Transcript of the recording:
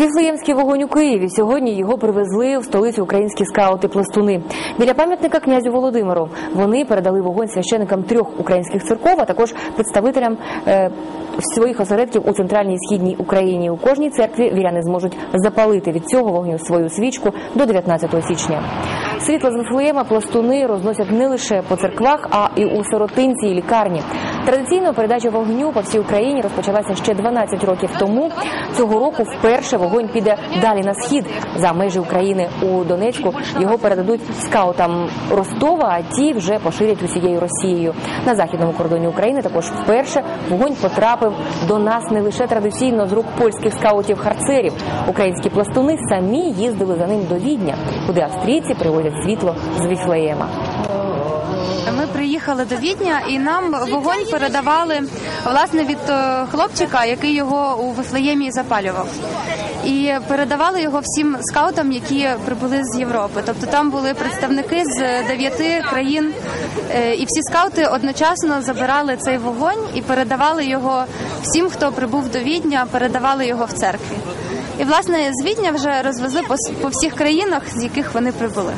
Віфлеємський вогонь у Києві. Сьогодні його привезли в столицю українські скаути-пластуни. Біля пам'ятника князю Володимиру вони передали вогонь священикам трьох українських церков, а також представителям е, своїх осередків у центральній і східній Україні. У кожній церкві віряни зможуть запалити від цього вогню свою свічку до 19 січня. Світло з Вифлеєма пластуни розносять не лише по церквах, а і у сиротинці і лікарні. Традиційно передача вогню по всій Україні розпочалася ще 12 років тому. Цього року вперше вогонь піде далі на схід за межі України у Донецьку. Його передадуть скаутам Ростова, а ті вже поширять усією Росією. На західному кордоні України також вперше вогонь потрапив до нас не лише традиційно з рук польських скаутів-харцерів. Українські пластуни самі їздили за ним до Відня, куди австрійці світло з Віфлеєма. Ми приїхали до Відня і нам вогонь передавали власне від е, хлопчика, який його у Вифлеємі запалював. І передавали його всім скаутам, які прибули з Європи. Тобто там були представники з дев'яти країн, е, і всі скаути одночасно забирали цей вогонь і передавали його всім, хто прибув до Відня, передавали його в церкві. І власне з Відня вже розвезли по всіх країнах, з яких вони прибули.